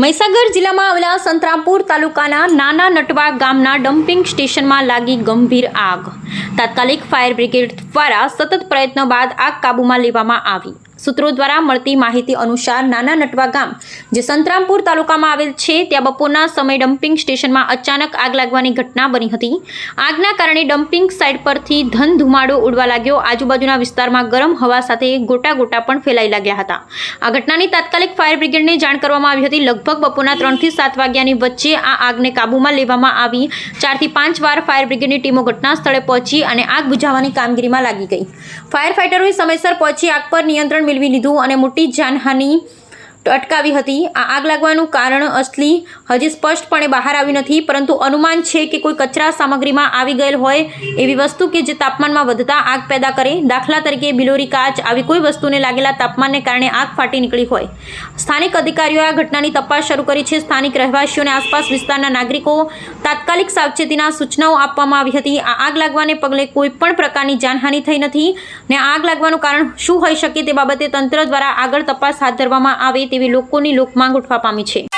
મહીસાગર જિલ્લામાં આવેલા સંતરામપુર તાલુકાના નાના નટવા ગામના ડમ્પિંગ સ્ટેશનમાં લાગી ગંભીર આગ. તાત્કાલિક ફાયર બ્રિગેડ દ્વારા સતત પ્રયત્નો બાદ આગ કાબૂમાં લેવામાં આવી. સૂત્રો દ્વારા મળતી માહિતી અનુસાર નાના નટવા ગામ, જે સંતરામપુર તાલુકામાં આવેલ છે, ત્યાં બપોરના સમયે ડમ્પિંગ સ્ટેશનમાં અચાનક આગ લાગવાની ઘટના બની હતી. આગના કારણે ડમ્પિંગ સાઇટ પરથી ધન ધુમાડો ઉડવા લાગ્યો. આજુબાજુના વિસ્તારમાં ગરમ હવા સાથે ગોટા ગોટા પણ ફેલાઈ લાગ્યા હતા. આ ઘટનાની તાત્કાલિક ફાયર બ્રિગેડને જાણ કરવામાં આવી હતી. લગભગ બપોરના ત્રણથી સાત વાગ્યાની વચ્ચે આ આગને કાબૂમાં લેવામાં આવી. ચારથી પાંચ વાર ફાયર બ્રિગેડની ટીમો ઘટના સ્થળે પહોંચી અને આગ બુઝાવવાની કામગીરીમાં લાગી ગઈ. ફાયર ફાઇટરોએ સમયસર પહોંચી આગ પર નિયંત્રણ મેળવી લીધું અને મોટી જાનહાનિ અટકાવી હતી. આ આગ લાગવાનું કારણ અસલી હજી સ્પષ્ટપણે બહાર આવ્યું નથી, પરંતુ અનુમાન છે કે કોઈ કચરા સામગ્રીમાં આવી ગયેલ હોય એવી વસ્તુ કે જે તાપમાનમાં વધતા આગ પેદા કરે. દાખલા તરીકે બિલોરી કાચ, આવી કોઈ વસ્તુને લાગેલા તાપમાનને કારણે આગ ફાટી નીકળી હોય. સ્થાનિક અધિકારીઓએ આ ઘટનાની તપાસ શરૂ કરી છે. સ્થાનિક રહેવાસીઓને આસપાસ વિસ્તારના નાગરિકો તાત્કાલિક સાવચેતીના સૂચનાઓ આપવામાં આવી હતી. આ આગ લાગવાને પગલે કોઈ પણ પ્રકારની જાનહાનિ થઈ નથી ને આગ લાગવાનું કારણ શું હોઈ શકે તે બાબતે તંત્ર દ્વારા આગળ તપાસ હાથ ધરવામાં આવે તેવી લોકોની લોકમાંગ ઉઠવા પામી છે